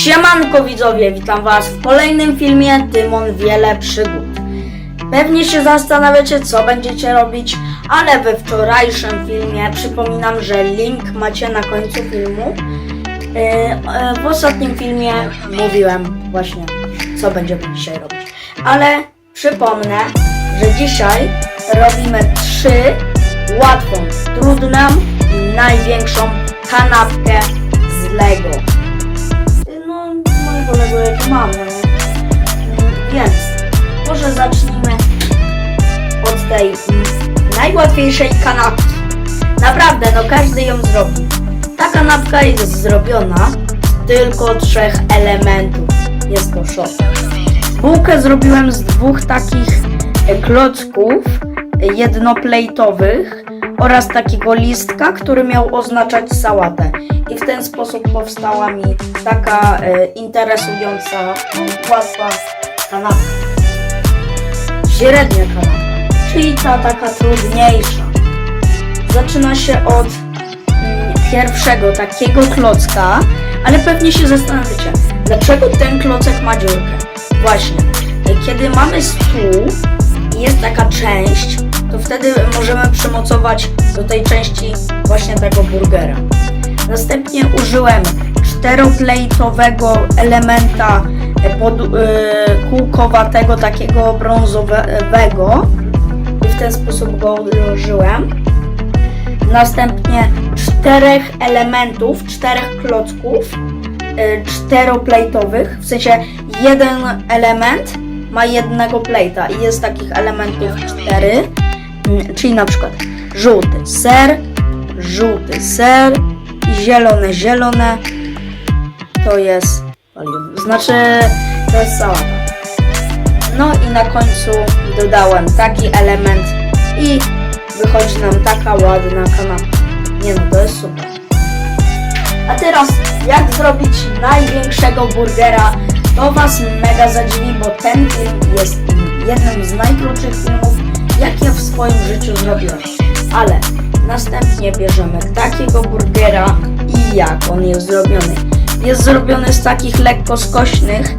Siemanko widzowie, witam was w kolejnym filmie Tymon Wiele Przygód. Pewnie się zastanawiacie co będziecie robić, ale we wczorajszym filmie przypominam, że link macie na końcu filmu. Yy, yy, W ostatnim filmie mówiłem właśnie co będziemy dzisiaj robić. Ale przypomnę, że dzisiaj robimy trzy łatwą, trudną i największą kanapkę z Lego. Mojego Lego jak mam, nie? Mm, Więc może zacznijmy od tej najłatwiejszej kanapki. Naprawdę, no każdy ją zrobi. Ta kanapka jest zrobiona tylko trzech elementów. Jest to szok. Bułkę zrobiłem z dwóch takich klocków jednoplejtowych oraz takiego listka, który miał oznaczać sałatę. I w ten sposób powstała mi taka e, interesująca, no, łatwa kanapka. Średnia kanapka, czyli ta taka trudniejsza. Zaczyna się od mm, pierwszego takiego klocka, ale pewnie się zastanawiacie, dlaczego ten klocek ma dziurkę? Właśnie, e, kiedy mamy stół jest taka część, to wtedy możemy przymocować do tej części właśnie tego burgera. Następnie użyłem czteroplejtowego elementa pod, e, kółkowatego, takiego brązowego i w ten sposób go ułożyłem. Następnie czterech elementów, czterech klocków y, czteroplejtowych, w sensie jeden element ma jednego plejta i jest takich elementów cztery, czyli na przykład żółty ser, żółty ser zielone, zielone to jest palion, znaczy to jest sałata. No i na końcu dodałem taki element i wychodzi nam taka ładna kanapka. Nie no, to jest super. A teraz jak zrobić największego burgera? To Was mega zadziwi, bo ten film jest jednym z najkrótszych filmów, jakie w swoim życiu zrobiłem. Ale następnie bierzemy takiego burgera i jak on jest zrobiony. Jest zrobiony z takich lekko skośnych,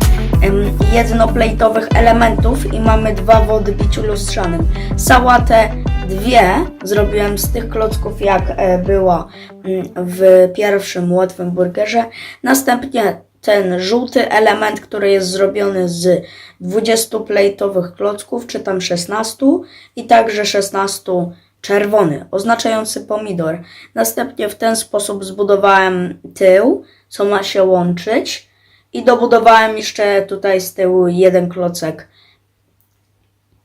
jednoplejtowych elementów i mamy dwa w odbiciu lustrzanym. Sałatę dwie zrobiłem z tych klocków, jak e, było mm, w pierwszym łatwym burgerze. Następnie ten żółty element, który jest zrobiony z 20 plejtowych klocków, czy tam 16 i także 16 czerwony, oznaczający pomidor. Następnie w ten sposób zbudowałem tył, co ma się łączyć i dobudowałem jeszcze tutaj z tyłu jeden klocek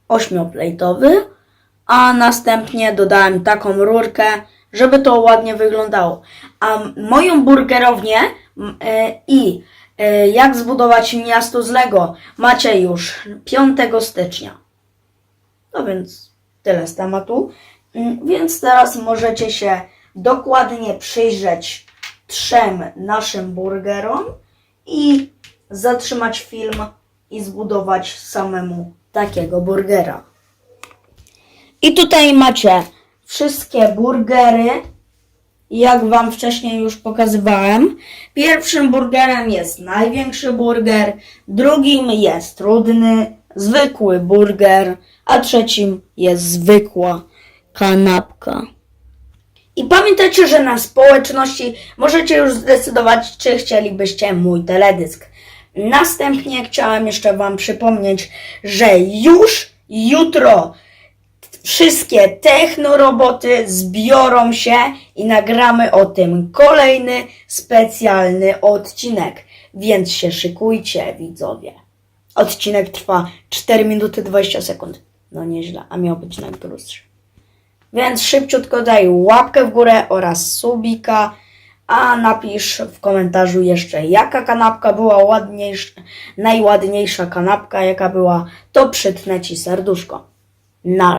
ośmioplejtowy, a następnie dodałem taką rurkę, żeby to ładnie wyglądało. A moją burgerownię i e, jak zbudować miasto z Lego macie już 5 stycznia. No więc tyle z tematu. Mm, Więc teraz możecie się dokładnie przyjrzeć trzem naszym burgerom i zatrzymać film i zbudować samemu takiego burgera. I tutaj macie wszystkie burgery, jak Wam wcześniej już pokazywałem. Pierwszym burgerem jest największy burger, drugim jest trudny, zwykły burger, a trzecim jest zwykła kanapka. I pamiętajcie, że na społeczności możecie już zdecydować, czy chcielibyście mój teledysk. Następnie chciałem jeszcze Wam przypomnieć, że już jutro wszystkie technoroboty zbiorą się i nagramy o tym kolejny specjalny odcinek. Więc się szykujcie, widzowie. Odcinek trwa 4 minuty 20 sekund. No nieźle, a miał być najkrótszy. Więc szybciutko daj łapkę w górę oraz subika, a napisz w komentarzu jeszcze jaka kanapka była ładniejsza, najładniejsza kanapka jaka była, to przytnę Ci serduszko. Na